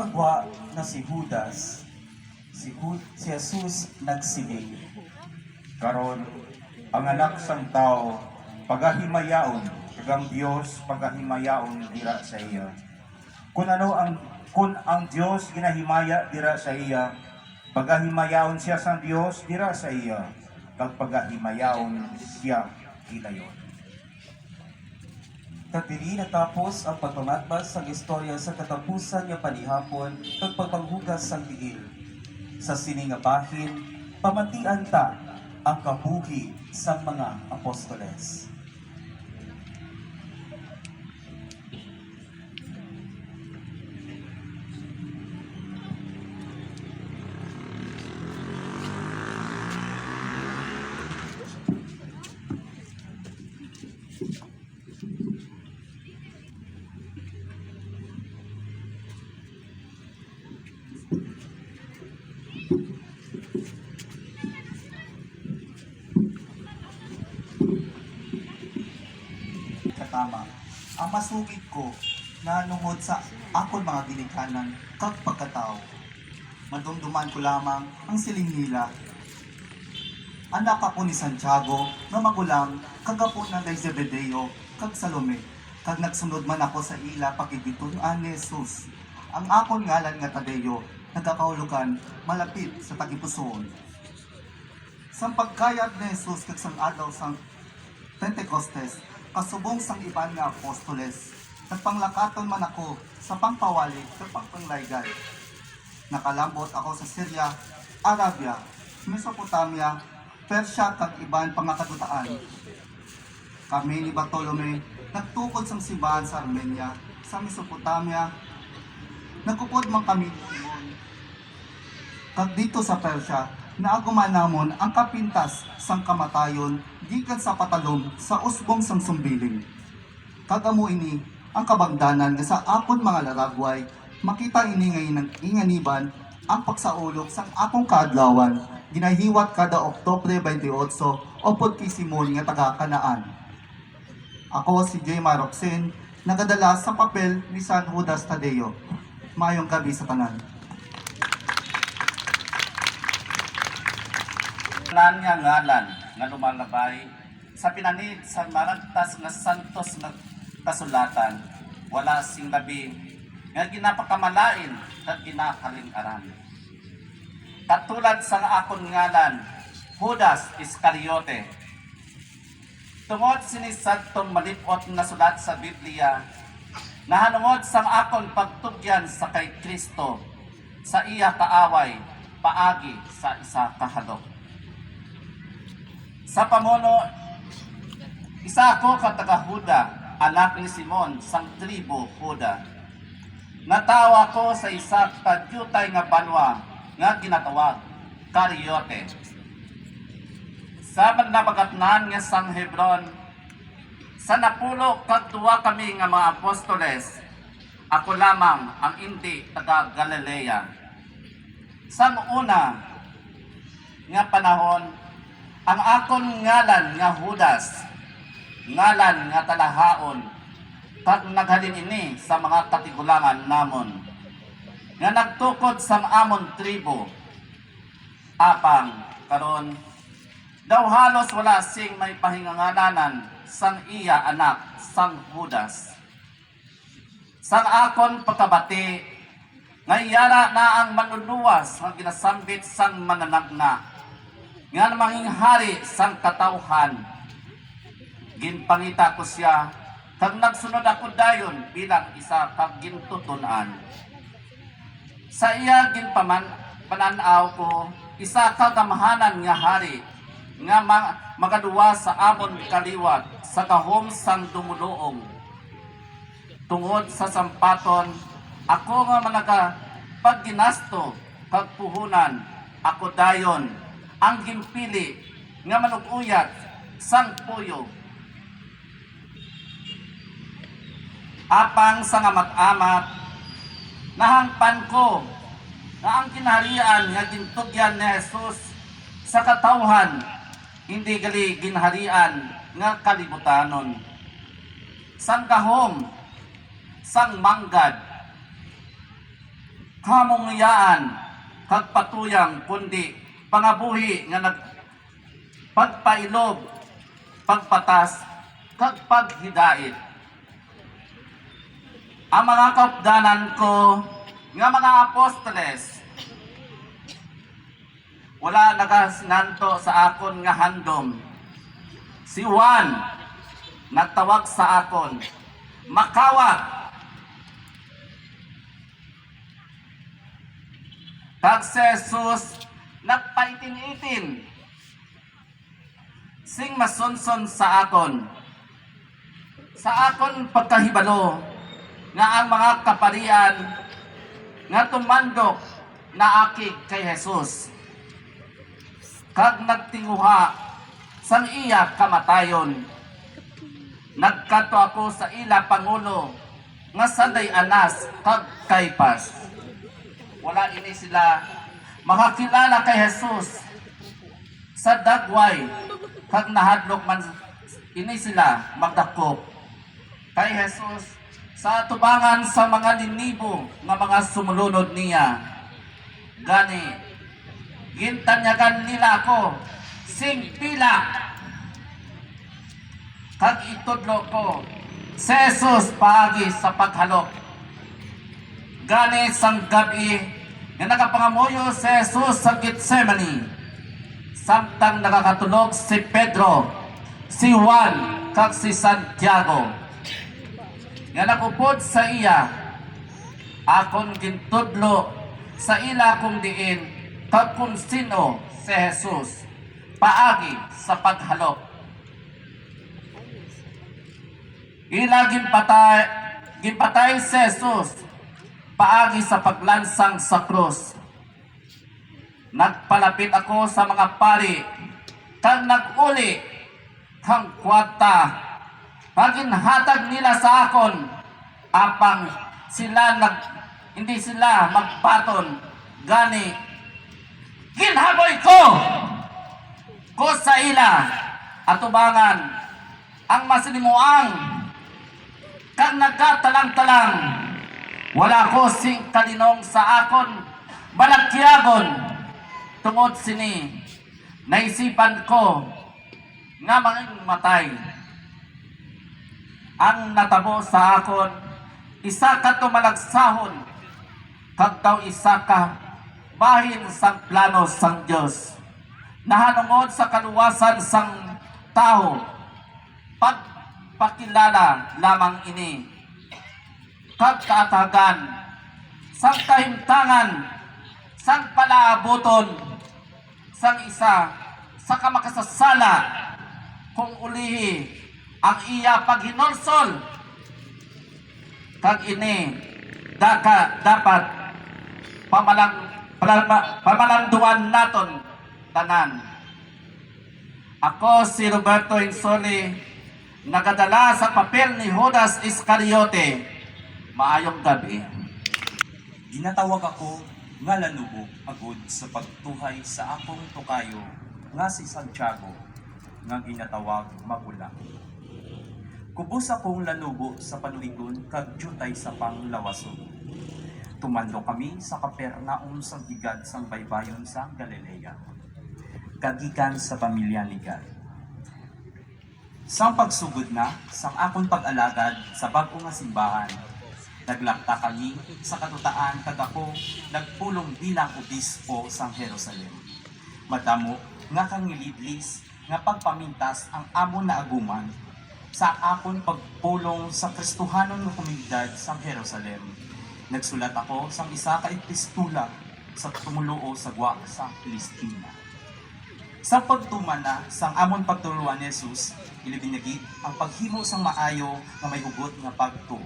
kagwa na si Judas, si, Ju- si Jesus nagsiling. karon ang anak sang tao pagahimayaon kagang Dios pagahimayaon dira sa iya. Kun ano ang kun ang Dios ginahimaya dira sa iya pagahimayaon siya sang Dios dira sa iya. Kag pagahimayaon siya hilayon Katili natapos ang pagpamatbas sa istorya sa katapusan nga panihapon kag pagpanghugas sang tiil. Sa sining nga bahin, pamantian ta ang kabuhi sa mga apostoles. Ang ko na nungod sa akon mga ginikanan kag pagkatao. Madumduman ko lamang ang siling nila. Anak ako ni Santiago nga magulang kagapo ng Zebedeo kag Salome kag nagsunod man ako sa ila pakibitunan ni Jesus. Ang akon ngalan nga Tadeo nagkakaulukan malapit sa tagipusoon. Sang pagkayat ni Jesus kag sang adlaw sang Pentecostes, kasubong sang iban nga apostoles, nagpanglakaton man ako sa pangpawali sa pangpanglaygan. Nakalambot ako sa Syria, Arabia, Mesopotamia, Persia kag iban pangakadutaan. Kami ni Bartolome nagtukod sang simbahan sa Armenia, sa Mesopotamia. Nagkukod man kami. Kag dito sa Persia, naaguman namon ang kapintas sang kamatayon gikan sa patalom sa usbong sang sumbiling. Kagamo ini ang kabagdanan nga sa akon mga laragway, makita ini ngayon ng inganiban ang pagsaulog sang akong kaadlawan, ginahiwat kada Oktobre 28 o Simon nga taga Kanaan. Ako si J. Maroxen, nagadala sa papel ni San Judas Tadeo. Mayong gabi sa tanan. Nan nga ngalan nga lumalabay sa pinanid sa maragtas nga santos nga kasulatan wala sing labi nga ginapakamalain at ginakaling-aran. Katulad sa nga akon ngalan, Judas Iscariote. Tungod sinisagtong malipot na sulat sa Biblia, nahanungod sang akon pagtugyan sa kay Kristo, sa iya kaaway, paagi sa isa kahadok. Sa pamuno, isa ako kataga Huda, anak ni Simon, sang tribo Huda. Natawa ko sa isa tadyutay nga banwa nga ginatawag, Karyote. Sa nabagatnan nga sang Hebron, sa napulo kag duwa kami nga mga apostoles, ako lamang ang hindi taga Galilea. Sang una nga panahon, ang akon ngalan nga Judas, ngalan nga talahaon, kag naghalin ini sa mga katigulangan namon, nga nagtukod sa amon tribo, apang karon daw halos wala sing may pahingangananan sang iya anak sang Judas. Sang akon pagkabati, nga iyara na ang manuluwas nga ginasambit sang mananagna nga namanging hari sang katawhan. Ginpangita ko siya, kag nagsunod ako dayon bilang isa kag gintutunan. Sa iya ginpaman pananaw ko, isa ka gamahanan nga hari, nga ma- magaduwa sa amon kaliwat sa kahom sang dumuluong. Tungod sa sampaton, ako nga managa pag ginasto kag puhunan, ako dayon ang gimpili nga manuguyat sang puyo. Apang sa nga mat-amat, nahangpan ko na ang kinaharian nga gintugyan ni Jesus sa katawhan, hindi gali ginharian nga kalibutanon. Sang kahom, sang manggad, kamungiyaan kag patuyang kundi pangabuhi nga nag pagpailob pagpatas kag paghidait ang mga kaupdanan ko nga mga apostoles wala nagasinanto sa akon nga handom. Si Juan nagtawag sa akon. Makawat! Kag si Jesus nagpaitin-itin sing masunson sa akon sa akon pagkahibalo nga ang mga kaparian nga tumandok na aki kay Jesus. Kag nagtinguha sang iya kamatayon. Nagkato ako sa ila pangulo nga sanday anas kag kaypas wala ini sila makakilala kay Jesus sa dagway kag nahadlok man ini sila magdakop kay Jesus. Sa tubangan sa mga linibo nga mga sumulunod niya gani gintanyagan nila ako sing pila. Kag itudlo ko si Jesus paagi sa paghalok. Gani sang gabi nga nakapangamuyo si Jesus sa Gethsemane. Samtang nakakatulog si Pedro si Juan kag si Santiago. Nga nakupod sa iya akon gintudlo sa ila kung diin kag kung sino si Jesus. Paagi sa paghalok ila ginpatay ginpatay si Jesus paagi sa paglansang sa krus. Nagpalapit ako sa mga pari kag naguli kang kwarta. Paginhatag nila sa akon apang sila nag hindi sila magpaton. Gani ginhaboy ko! Ko sa ila atubangan ang masinimuang kag nagkatalang-talang wala ko sing kalinong sa akon balakyagon. Tungod sini naisipan ko nga mga matay. Ang natabo sa akon isa ka tumalagsahon. Kag daw isa ka bahin sang plano sang Dios nahanungod sa kaluwasan sang tao. Pagpakilala lamang ini kag kaatagan sang kahimtangan sang palaabuton sang isa sa kamakasasala kung ulihi ang iya paghinulsol kag ini daka dapat pamalang pamalanduan naton tanan. Ako si Roberto Insoli nagadala sa papel ni Judas Iscariote maayong gabi Ginatawag ako nga lanubo agud sa pagtuhay sa akong tukayo nga si Santiago nga ginatawag magulang. Kubos akong lanubo sa panuigon kag jutay sa panglawason. Tumando kami sa Kapernaum sang higad sang baybayon sa Galilea. Kagikan sa pamilya ni Gad. Sang pagsugod na, sang akong pag-alagad sa bago nga simbahan, Naglakta kami sa katutaan kag ako nagpulong bilang obispo sa Jerusalem. Madamo nga kang ngilidlis nga pagpamintas ang amon na aguman sa akon pagpulong sa Kristohanon nga komunidad sa Jerusalem. Nagsulat ako sa isa ka epistula sa tumuluo sa gwa sa Palestina. Sa pagtuman na sang amon pagtuluan ni Jesus, ilibinagid ang paghimo sang maayo nga may hugot nga pagtuo.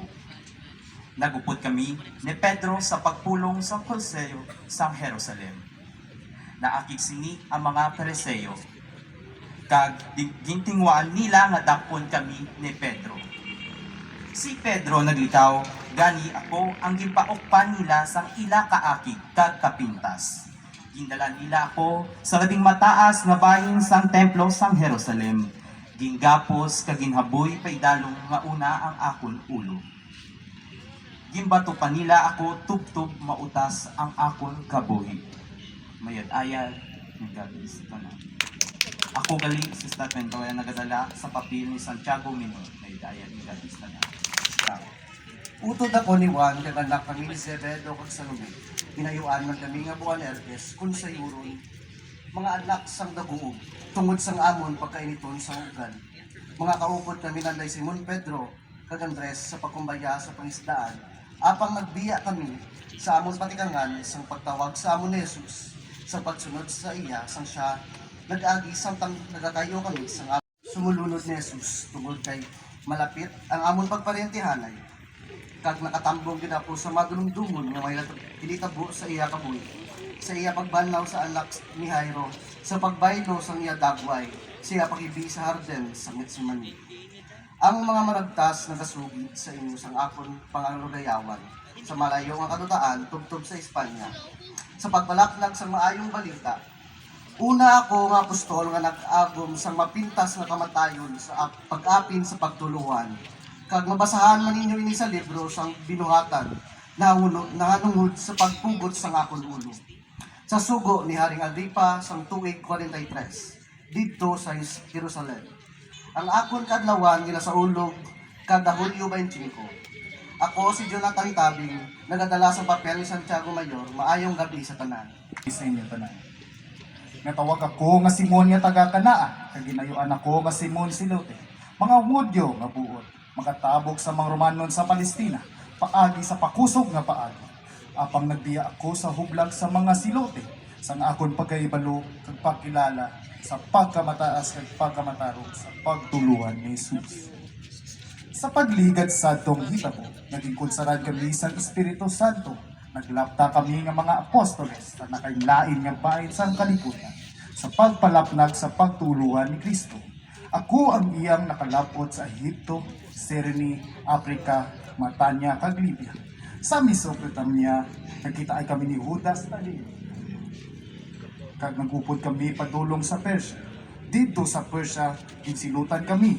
Nagupod kami ni Pedro sa pagpulong sa Kolseyo sa Jerusalem. Naakig sini ang mga Pereseyo. Kag gintingwaan nila nga dakpon kami ni Pedro. Si Pedro naglitaw, gani ako ang gimpaokpan nila sang ila kaakig kag kapintas. Gindala nila ako sa labing mataas nga bahin sang templo sang Jerusalem. Ginggapos kag ginhaboy paidalong nga una ang akon ulo Gimbato pa nila ako tubtub mautas ang akon kabuhi. Mayad ayal, gabi sa tanan. Ako galing sa statement kaya nagadala sa papel ni Santiago Minor. Mayad ayal, gabi sa tanan. Utod ako ni Juan, kag anak kami ni Zebedo kag Salome. Ginayuan man kami nga buwan Erdes, kun sa yuron. Mga anak sang daguog, tungod sang amon pagkainiton sa ugan. Mga kaupod kami nanday Simon Pedro, kag Andres sa pagkumbaya sa pangisdaan. Apang nagbiya kami sa amon patikangan sang pagtawag sa amon ni Jesus. Sa pagsunod sa iya, sang siya nag-agi samtang nagakayo kami sang. Sumulunod ni Jesus tungod kay malapit ang amon pagparentihanay kag nakatambong gid ako sa madumdumon nga may tinitabo sa iya kabuhi sa iya pagbanlaw sa anak ni Jairo sa pagbaylo sa iya dagway siya pagibi sa harden sa Getsemani ang mga maragtas nagasugid sa inyo sang akon pangalugayawan sa malayo nga kadutaan tubtob sa Espanya sa pagbalaklag sa maayong balita Una ako nga apostol nga nag-agom sa mapintas nga kamatayon sa ap- pag-apin sa pagtuluhan. Kag mabasahan man ninyo ini sa libro sang binuhatan na uno sa pagpugot sang akon ulo. Sa sugo ni Haring Agripa sang tuig 43 didto sa Jerusalem. Ang akon kadlawan gila sa ulog kada Hulyo 25. Ako si Jonathan Tabing, nagadala sa papel ni Santiago Mayor, maayong gabi sa tanan. sa inyo tanan. Natawag ako nga Simon nga taga Kanaa, kag ginayuan ako nga Simon Silote. Mga Hudyo nga buot, makatabok sa mga Romanon sa Palestina, paagi sa pakusog nga paagi. Apang nagbiya ako sa hublag sa mga Silote, sang akon pagkaibalo kag pagkilala sa pagkamataas kag pagkamatarong sa pagtuluhan ni Jesus. Sa pagligad sa atong hitabo, naging konsaran kami sa Espiritu Santo. Naglapta kami nga mga apostoles sa nakainlain nga bahin sa kalibutan sa pagpalapnag sa pagtuluhan ni Kristo. Ako ang iyang nakalapot sa Ehipto, Sereni, Africa, Matanya, kag Libya. Sa Mesopotamia, nakita ay kami ni Judas Talib. Kag nagupod kami padulong sa Persia. Dito sa Persia, insilutan kami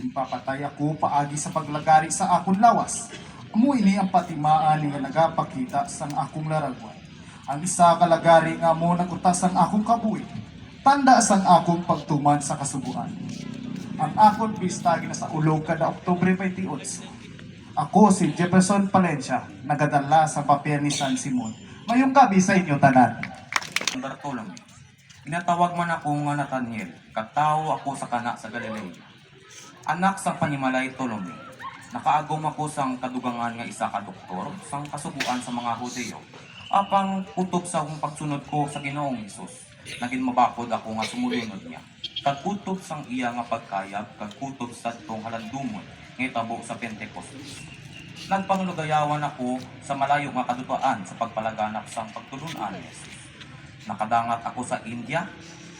Pinpapatay ako paagi sa paglagari sa akong lawas. Amo ini ang patimaan nga nagapakita sang akong laragwan. Ang isa kalagari nga mo nagutas ang akong kabuhi. Tanda sang akong pagtuman sa kasubuan. Ang akong pista sa ulog kada Oktubre 28. Ako si Jefferson Palencia, nagadala sa papel ni San Simon. Mayong gabi sa inyo tanan. Bartolome. Pinatawag man ako nga Nathaniel, katao ako sa kana sa Galilea. Anak sang panimalay Ptolemy. Nakaagom ako sang kadugangan nga isa ka doktor sang kasubuan sa mga Hudeo. Apang kutob sa akong pagsunod ko sa Ginoong Hesus. Naging mabakod ako nga sumulunod niya. Kag kutob sang iya nga pagkayab, kag kutob sa tong halandumon nga itabo sa Pentecostes. Nagpanglugayawan ako sa malayo nga kadutaan sa pagpalaganap sang pagtulunan ni Jesus. Nakadangat ako sa India,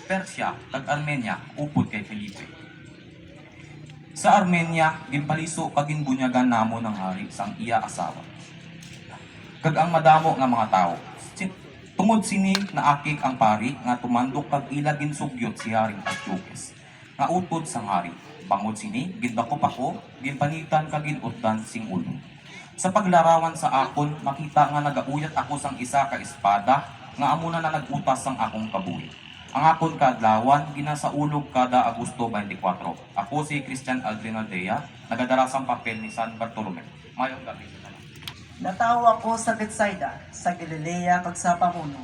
Persia, kag Armenia, upod kay Felipe. Sa Armenia, ginpaliso kag ginbunyagan namo ng hari sang iya asawa. Kag ang madamo nga mga tao. Tungod sini naakik ang pari nga tumandok kag ila ginsugyot si Haring Antiochus. Nga utod sang hari. Bangod sini, gindakop ako, ginpanitan kag ginutdan sing ulo. Sa paglarawan sa akon, makita nga nagauyat ako sang isa ka espada nga amo na nagutas sang akong kabuhi. Ang akon kadlawan ginasaulog kada Agosto 24. Ako si Christian Aldrinaldea, nagadara sang papel ni San Bartolome. Mayong gabi sa. Natawo ako sa Bethsaida, sa Galilea kag sa Pamuno.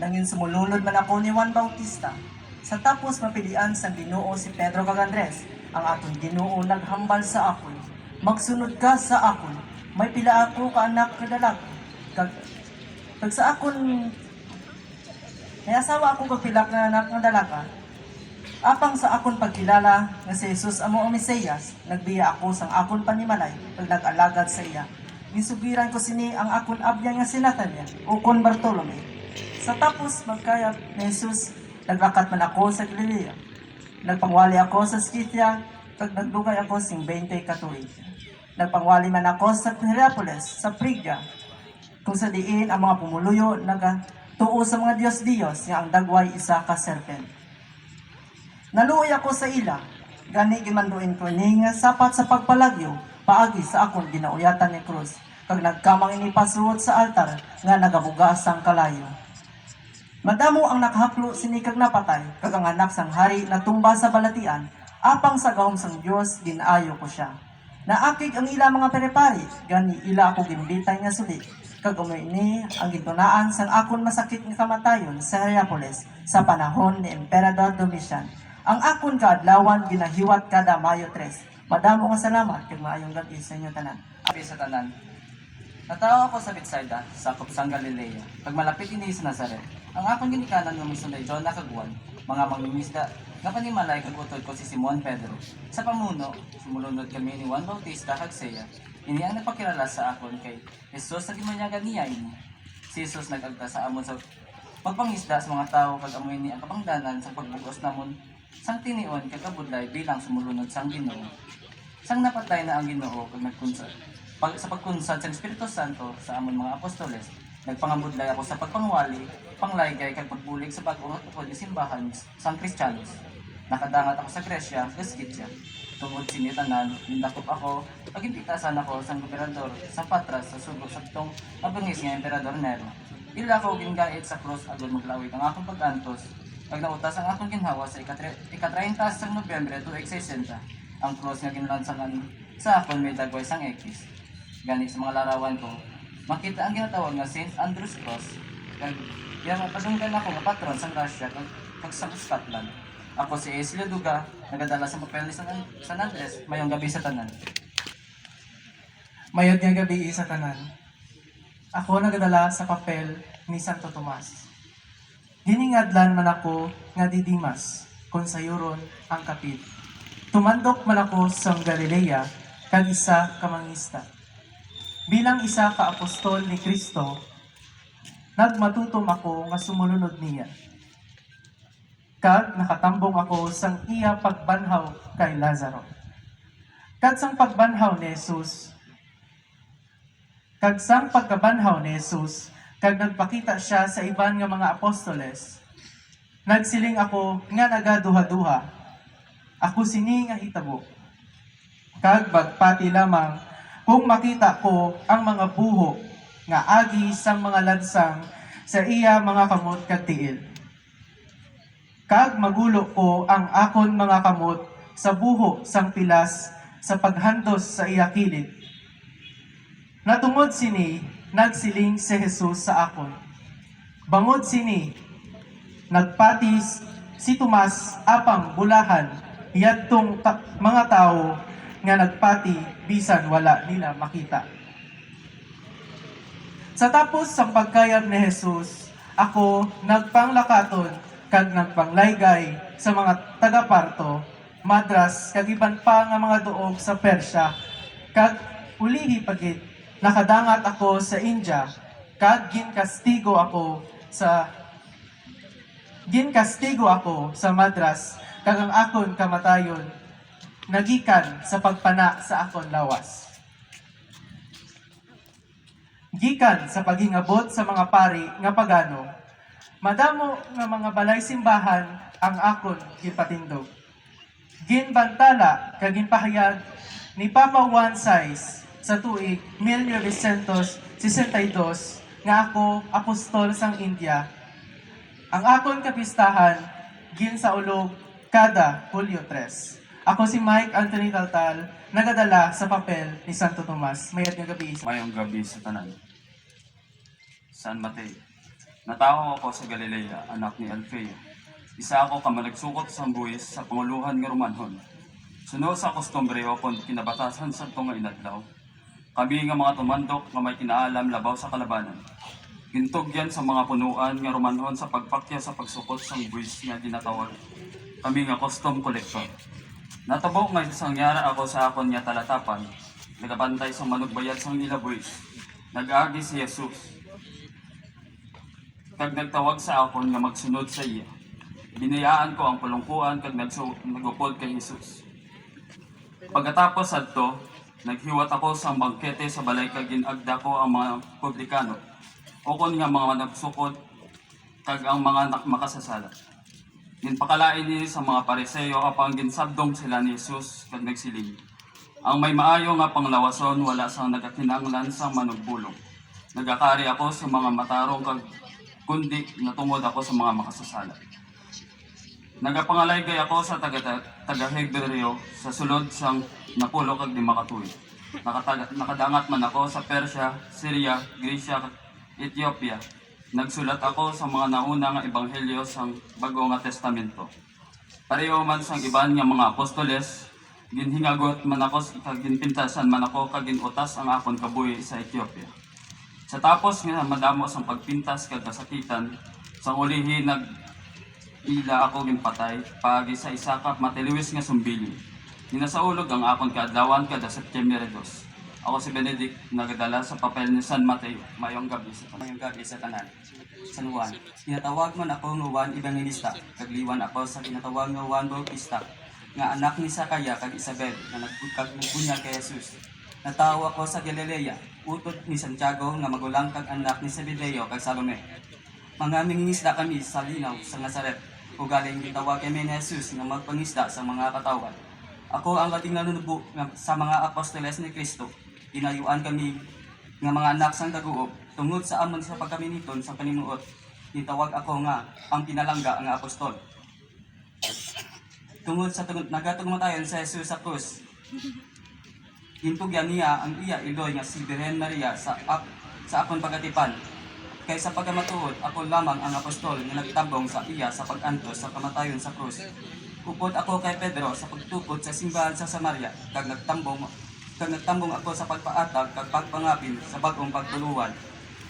Nangin sumulunod man ako ni Juan Bautista. Sa tapos mapilian sa Ginoo si Pedro kag Andres, ang aton Ginoo naghambal sa akon. Magsunod ka sa akon. May pila ako ka anak ka lalaki. Kag, kag sa akon may asawa ako kag pila ka anak nga dalaka. Apang sa akon pagkilala nga si Jesus amo ang Mesiyas, nagbiya ako sang akon panimalay pag nag-alagad sa iya. Gisugiran ko sini ang akon abya nga si Nathaniel, ukon Bartolome. Sa tapos magkayap ni Jesus, naglakat man ako sa Galilea. Nagpangwali ako sa Scythia, kag nagdugay ako sing 20 katuig. Nagpangwali man ako sa Hierapolis, sa Phrygia, kung sa diin ang mga pumuluyo naga tuo sa mga Diyos-Diyos nga ang dagway isa ka serpent. Naluoy ako sa ila, gani gimanduin ko ni nga sapat sa pagpalagyo, paagi sa akong ginauyatan ni Cruz. kag nagkamang inipasuot sa altar nga nagabugas sang kalayo. Madamo ang nakahaklo sini kag napatay, kag ang anak sang hari na tumba sa balatian, apang sa gahom sang Dios ginaayo ko siya. Naakig ang ila mga perepari, gani ila ako ginbitay nga suli, kag ni ang gitunaan sang akon masakit nga kamatayon sa Hierapolis sa panahon ni Emperador Domitian. Ang akon kaadlawan ginahiwat kada Mayo 3. Madamo nga salamat kag maayong gabi sa inyo tanan. Abi sa tanan. Natawa ako sa Bethsaida, sakop sang Galilea. Pag malapit ini sa Nazaret, ang akong ginikanan nga misunday John nakaguan, mga mangingisda, nga panimalay kag utod ko si Simon Pedro. Sa pamuno, sumulunod kami ni Juan Bautista kag Seya. Ini ang nagpakilala sa akon kay Jesus sa gimanyagan niya ini. Si Jesus nagagta sa amon sa pagpangisda sa mga tao kag amoy ni ang kapangdanan sa pagbugos namon sang tinion kag kabudlay bilang sumulunod sang Ginoo. Sang napatay na ang Ginoo kag nagkunsad. Pag, sa pagkunsad sa Espiritu Santo sa amon mga apostoles, nagpangabudlay ako sa pagpangwali, panglaygay kag pagbulig sa bagong tukod ni simbahan sang Kristiyanos. Nakadangat ako sa Gresya, Gaskitya. Tungod sinitanan, nindakop ako, pagimpitasan ako sa gobernador sa Patras sa subok sa tong mabangis nga Emperador Nero. Ila ko gingait sa krus agad maglawig ang akong pag-antos. Pag nautas ang akong ginhawa sa ika-30 sa Nobyembre 2060, ang krus nga ginlansangan sa akon may dagway sang X. Gani sa mga larawan ko, makita ang ginatawag nga St. Andrew's Cross. Kag yan ako nga patron sa Russia kag, kag sa Scotland. Ako si Ace Duga, nagadala sa papel ni San, Andres, mayong gabi sa tanan. Mayod nga gabi sa tanan. Ako nagadala sa papel ni Santo Tomas. Giningadlan man ako nga didimas kung sayuron ang kapit. Tumandok man ako sa Galilea kag isa ka mangista. Bilang isa ka apostol ni Kristo, nagmatutom ako nga sumulunod niya. Kag nakatambong ako sang iya pagbanhaw kay Lazaro. Kag sang pagbanhaw ni Jesus, Kag sang pagkabanhaw ni Jesus, kag nagpakita siya sa iban nga mga apostoles, nagsiling ako nga nagaduha-duha. Ako sini nga hitabo. Kag bagpati lamang kung makita ko ang mga buho nga agi sang mga lansang sa iya mga kamot kag tiil. Kag magulo ko ang akon mga kamot sa buho sang pilas sa paghandos sa iya kilid Natungod sini, nagsiling si Jesus sa akon. Bangod sini, nagpatis si Tomas apang bulahan, yadtong ta- mga tao nga nagpati bisan wala nila makita. Sa tapos sa pagkayam ni Jesus, ako nagpanglakaton kag nagpanglaygay sa mga taga-parto, madras kag iban pa nga mga duog sa Persya, kag ulihi pagit nakadangat ako sa India, kag ginkastigo ako sa ginkastigo ako sa Madras, kag ang akon kamatayon nagikan sa pagpana sa akon lawas. Gikan sa pagingabot sa mga pari nga pagano, madamo nga mga balay simbahan ang akon gipatindog. Ginbantala kag ginpahayag ni Papa One Size sa tuig 1962 nga ako apostol sang India. Ang akon kapistahan gin sa ulog kada Hulyo 3. Ako si Mike Anthony Taltal, nagadala sa papel ni Santo Tomas. Mayat nga gabi Mayong gabi sa tanan. San Mateo. Natawo ako sa Galilea, anak ni Alfeo. Isa ako ka managsukot sa buwis sa panguluhan nga Romanhon. Suno sa kostumbre ako kinabatasan sa nga inadlaw. Kami nga mga tumandok nga may kinaalam labaw sa kalabanan. Gintog yan sa mga punuan nga Romanhon sa pagpakya sa pagsukot sa buwis nga ginatawag. Kami nga custom collector. Natabo nga isang yara ako sa akon nga talatapan. Nagabantay sa manugbayad sa nila buwis. Nag-agi si Jesus. Kag nagtawag sa akon nga magsunod sa iya. Binayaan ko ang palungkuan kag nagupod kay Jesus. Pagkatapos adto, naghiwat ako sa bangkete sa balay kag ginagda ko ang mga publikano. O kon nga mga nagsukod kag ang mga nak makasasala. Ginpakalain ni sa mga pareseyo apang ginsabdong sila ni Jesus kag nagsiling. Ang may maayo nga panglawason wala sa nagakinanglan sa manugbulong. Nagakari ako sa mga matarong kag kundi natungod ako sa mga makasasala. Nagapangalayggay ako sa taga taga Hebreo sa sulod sang Napulo kag di makatuig. Nakataga, nakadangat man ako sa Persia, Syria, kag Ethiopia. Nagsulat ako sa mga nauna nga ebanghelyo sang Bago nga Testamento. Pareho man sang iban nga mga apostoles, ginhingagot man ako kag ginpintasan man ako kag ginutas ang akon kabuhi sa Ethiopia. Sa tapos nga madamo sang pagpintas kag kasakitan, sa ulihi nag ila ako ginpatay pagi sa isa ka matiliwis nga sumbili. Ginasaulog ang akon kaadlawan kada September 2. Ako si Benedict nagadala sa papel ni San Mateo mayong gabi sa tanan. Mayong gabi sa tanan. San Juan. Ginatawag man ako nga Juan Evangelista. Kagliwan ako sa ginatawag nga Juan Bautista. Nga anak ni Sakaya kag Isabel na nagbunyag kay Jesus. Natawa ako sa Galilea. Utod ni Santiago nga magulang kag anak ni Zebedeo kag Salome. Mga mingingisda kami sa linaw sa Nazaret. Ugaling gitawag kami ni Jesus nga magpangisda sa mga katawan. Ako ang ating nanunubo sa mga apostoles ni Kristo. Ginayuan kami nga mga anak sang daguob tungod sa amon sa pagkaminiton sa panimuot. Nitawag ako nga ang pinalangga nga apostol. Tungod sa tungod nagatugmatayon sa Jesus sa krus. Hintugyan niya ang iya iloy nga si Birhen Maria sa ap, sa akon pagatipan. Kay sa pagkamatuod, ako lamang ang apostol nga nagtabong sa iya sa pag-antos sa kamatayon sa krus. Upod ako kay Pedro sa pagtukod sa simbahan sa Samaria, kag nagtambong kag nagtambong ako sa pagpaatag kag pagpangapin sa bagong pagtuluan.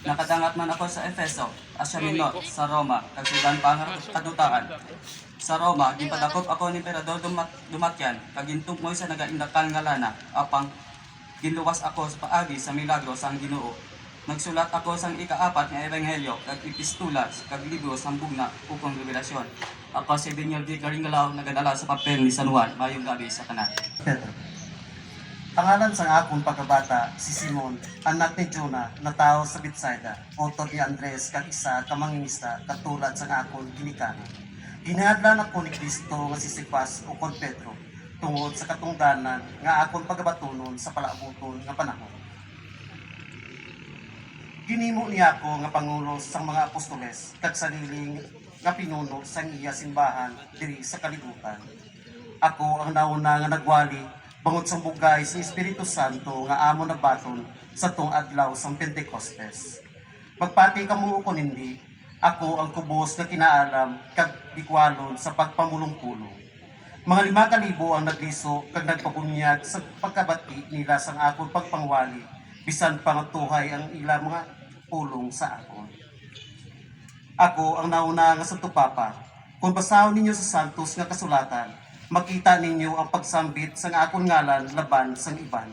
Nakadangat man ako sa Efeso, Asia Minor, sa Roma, kag sudan pa nga kadutaan. Sa Roma, gipadakop ako ni Emperador Dumat Dumatyan, kag gintugmoy sa nagaindakal nga lana, apang ginluwas ako sa paagi sa milagro sang Ginoo. Nagsulat ako sang ikaapat nga ebanghelyo kag epistula kag libro sang bugna ukong revelasyon. Ako si Daniel D. Garingalaw nagadala sa papel ni San Juan mayong gabi sa kanan. Pangalan sa akong pagkabata, si Simon, anak ni Jonah, na tao sa Bethsaida, otod ni Andres, kag isa kamangingista, katulad sa akong ginikanan. Ginahadlan ako ni Kristo nga si Sipas o kon Pedro, tungod sa katungdanan nga akong pagabatunon sa palaabuton nga panahon. Ginimo niya ako nga pangulo sa mga apostoles, kag sariling nga pinuno sa iya simbahan diri sa kalibutan. Ako ang nauna nga nagwali bangod sa bugay sa Espiritu Santo nga amo nagbaton sa tong adlaw sa Pentecostes. Magpati kamo ko nindi, ako ang kubos nga kinaalam kag bikwalon sa pagpamulong-pulong. Mga lima kalibo ang nagliso kag nagpabunyag sa pagkabati nila sang akon pagpangwali bisan pangatuhay ang ila mga pulong sa akon. Ako ang nauna nga sa tupapa. Kung basahon ninyo sa Santos nga kasulatan, makita ninyo ang pagsambit sang akon ngalan laban sang iban.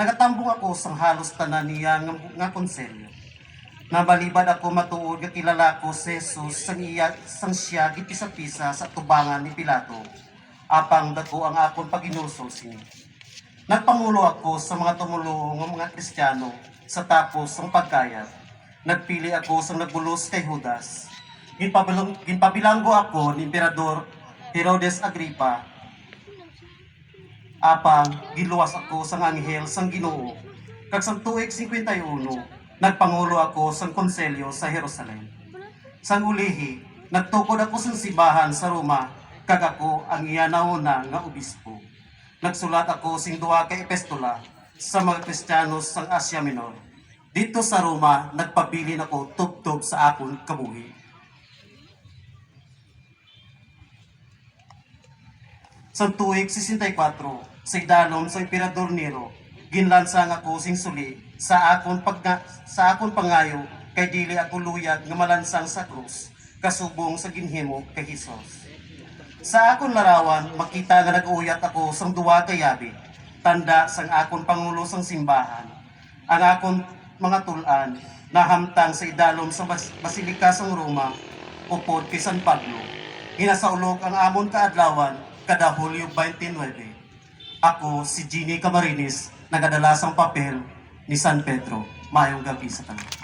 Nagatambong ako sang halos tanan niya nga, nga konselyo. Nabalibad ako matuod nga kilala ko si Jesus sang iya sang siya gipisa-pisa sa tubangan ni Pilato. Apang dako ang akon paginusol sini. Nagpangulo ako sa mga tumulong ng mga Kristiyano sa tapos ng pagkayat. Nagpili ako sa nagbulos kay Judas. Ginpabilang, ginpabilanggo ako ni Emperador Herodes Agripa. Apang giluwas ako sa anghel sang Ginoo. Kag sang tuig 51, nagpangulo ako sa konselyo sa Jerusalem. Sang ulihi, nagtukod ako sa simbahan sa Roma, kag ako ang iyanauna nga obispo. Nagsulat ako sing duha ka epistola sa mga Kristiyanos sa Asia Minor. Dito sa Roma, nagpabilin ako tubtob sa akon kabuhi. Sa tuig 64, sa idalom sa Emperador Nero, ginlansang ako sing suli sa akon pag sa akon pangayo kay dili ako luyag nga malansang sa krus kasubong sa ginhimo kay Hesus. Sa akon larawan, makita nga nag-uyat ako sang duwa ka yabi, tanda sang akon pangulo sang simbahan. Ang akon mga tulan, nahamtang sa idalom sa bas- Basilika sang Roma, upod kay San Pablo. Ginasaulog ang amon kaadlawan kada Hulyo 29. Ako si Ginny Camarines, nagadala sang papel ni San Pedro. Mayong gabi sa tanan.